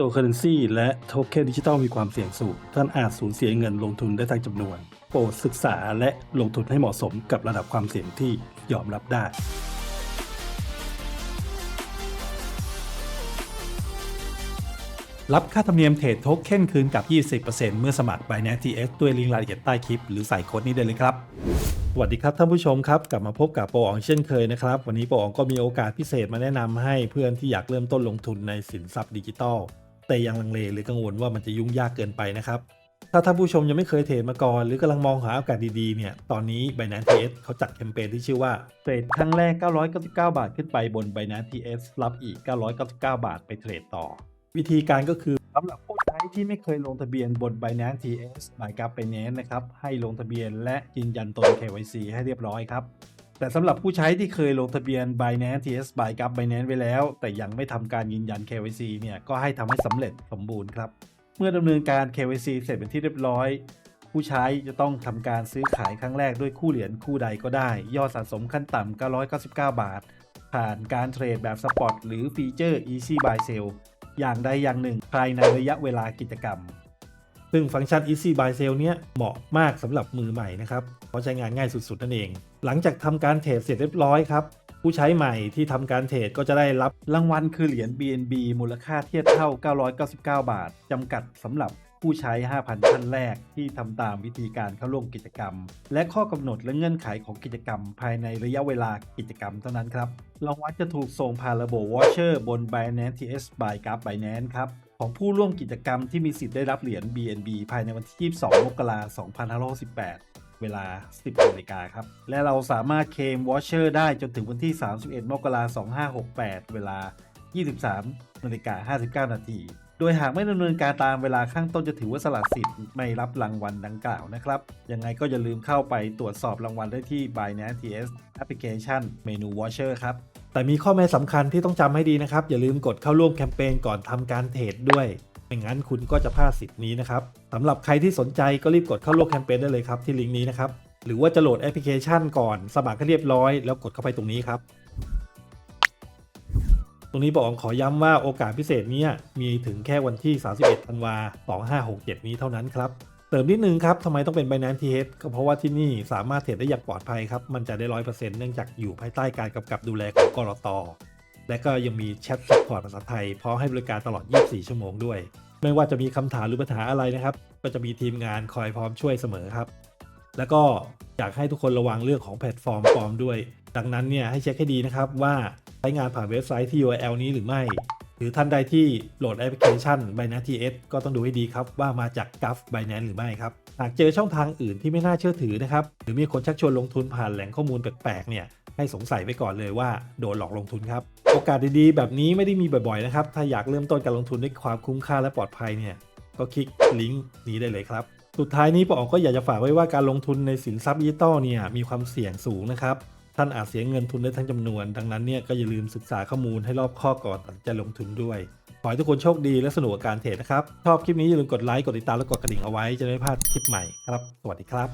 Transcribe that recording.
โตเคอเรนซีและโทเค็นดิจิทัลมีความเสี่ยงสูง ท่านอาจสูญเสียเงินลงทุนได้ทั้งจำนวน โปรดศึกษาและลงทุนให้เหมาะสมกับระดับความเสี่ยงที่ยอมรับได้รับค่าธรรมเนียมเทรดโทเค็นคืนกับ 20%เมื่อสมัคร Binance TX ด้วยลิงก์รายละเอียดใต้คลิป หรือใส่โค้ดนี้ได้เลยครับ สวัสดีครับท่านผู้ชมครับ กลับมาพบกับโปรอองเช่นเคยนะครับ วันนี้โปรอองก็มีโอกาสพิเศษมาแนะนำให้เพื่อนที่อยากเริ่มต้นลงทุนในสินทรัพย์ดิจิทัล แต่ยังลังเลหรือกังวลว่ามันจะยุ่งยากเกินไปนะครับถ้าท่านผู้ชมยังไม่เคยเทรดมาก่อน หรือกำลังมองหาโอกาสดีๆ เนี่ย ตอนนี้ Binance TS เขาจัดแคมเปญที่ชื่อว่าเทรดครั้งแรก 999 บาทขึ้นไปบน Binance TS รับอีก 999 บาทไปเทรดต่อ วิธีการก็คือสำหรับผู้ใช้ที่ไม่เคยลงทะเบียนบน Binance TS หมายกับ Binance นะครับ ให้ลงทะเบียนและยืนยันตน KYC ให้เรียบร้อยครับ แต่สำหรับผู้ใช้ที่เคยลงทะเบียน Binance TS บายกับ Binance ไว้แล้ว แต่ยังไม่ทำการยืนยัน KYC เนี่ยก็ให้ทำให้สำเร็จสมบูรณ์ครับ เมื่อดำเนินการ KYC เสร็จเป็นที่เรียบร้อย ผู้ใช้จะต้องทำการซื้อขายครั้งแรกด้วยคู่เหรียญคู่ใดก็ได้ ยอดสะสมขั้นต่ำ999 บาท ผ่านการเทรดแบบสปอตหรือฟีเจอร์ Easy Buy Sell อย่างใดอย่างหนึ่งภายในระยะเวลากิจกรรม ซึ่งฟังก์ชัน Easy Buy Sell เนี่ยเหมาะมากสำหรับมือใหม่นะครับ เพราะใช้งานง่ายสุดๆ นั่นเอง หลังจากทำการเทรดเสร็จเรียบร้อยครับ ผู้ใช้ใหม่ที่ทำการเทรดก็จะได้รับรางวัลคือเหรียญ BNB มูลค่าเทียบเท่า 999 บาทจำกัดสำหรับผู้ใช้ 5,000 ท่านแรกที่ทำตามวิธีการเข้าร่วมกิจกรรม และข้อกำหนดและเงื่อนไขของกิจกรรม ภายในระยะเวลากิจกรรมเท่านั้นครับรางวัลจะถูกส่งผ่านระบบ Watcher บน Binance TS by กับ Binance ครับ ของผู้ร่วมกิจกรรมที่มีสิทธิ์ได้รับเหรียญ BNB ภายในวันที่ 22 มกราคม 2568 เวลา 10นาฬิกาครับ และเราสามารถเคลม Watcher ได้จนถึงวันที่ 31 มกราคม 2568 เวลา 23นาฬิกา59 นาที โดยหากไม่ดำเนินการตามเวลาข้างต้นจะถือว่าสละสิทธิ์ไม่รับรางวัลดังกล่าวนะครับ ยังไงก็อย่าลืมเข้าไปตรวจสอบรางวัลได้ที่ Binance TS Application เมนู Watcher ครับ แต่มีข้อแม้สำคัญที่ต้องจำให้ดีนะครับ อย่าลืมกดเข้าร่วมแคมเปญก่อนทำการเทรดด้วยไม่งั้นคุณก็จะพลาดสิทธิ์นี้นะครับสำหรับใครที่สนใจก็รีบกดเข้าร่วมแคมเปญได้เลยครับที่ลิงก์นี้นะครับหรือว่าจะโหลดแอปพลิเคชันก่อน สมัครให้เรียบร้อยแล้วกดเข้าไปตรงนี้ครับตรงนี้บอกขอย้ำว่าโอกาสพิเศษนี้มีถึงแค่วันที่ 31 ธันวา 2567 นี้เท่านั้นครับ เติมนิดนึงครับทำไมต้องเป็น Binance TH ก็เพราะว่าที่นี่สามารถเทรดได้อย่างปลอดภัยครับ มันจะได้100%เนื่องจากอยู่ภายใต้การกำกับดูแลของกรตและก็ยังมีแชทซัพพอร์ตภาษาไทยพร้อมให้บริการตลอด 24 ชั่วโมงด้วย ไม่ว่าจะมีคำถามหรือปัญหาอะไรนะครับ ก็จะมีทีมงานคอยพร้อมช่วยเสมอครับ แล้วก็อยากให้ทุกคนระวังเรื่องของแพลตฟอร์มปลอมด้วย ดังนั้นเนี่ยให้เช็คให้ดีนะครับว่าใช้งานผ่านเว็บไซต์ที่ URL นี้หรือไม่ หรือท่านใดที่โหลดแอปพลิเคชัน Binance TS ก็ต้องดูให้ดีครับว่ามาจาก g u f Binance หรือไม่ครับ หากเจอช่องทางอื่นที่ไม่น่าเชื่อถือนะครับ หรือมีคนชักชวนลงทุนผ่านแหล่งข้อมูลแปลกๆเนี่ยให้สงสัยไว้ก่อนเลยว่าโดนหลอกลงทุนครับ โอกาสดีๆ แบบนี้ไม่ได้มีบ่อยๆนะครับ ถ้าอยากเริ่มต้นการลงทุนด้วยความคุ้มค่าและปลอดภัยเนี่ยก็คลิกลิงก์นี้ได้เลยครับ สุดท้ายนี้ปออก็อยากจะฝากไว้ว่าการลงทุนในสินทรัพย์ดิจิตอลเนี่ยมีความเสี่ยงสูงนะครับ ท่านอาจเสียเงินทุนได้ทั้งจำนวน ดังนั้นเนี่ยก็อย่าลืมศึกษาข้อมูลให้รอบข้อก่อนตัดจะลงทุนด้วย ขอให้ทุกคนโชคดีและสนุกกับการเทรดนะครับ ชอบคลิปนี้อย่าลืมกดไลค์ กดติดตามและกดกระดิ่งเอาไว้จะได้ไม่พลาดคลิปใหม่ครับ สวัสดีครับ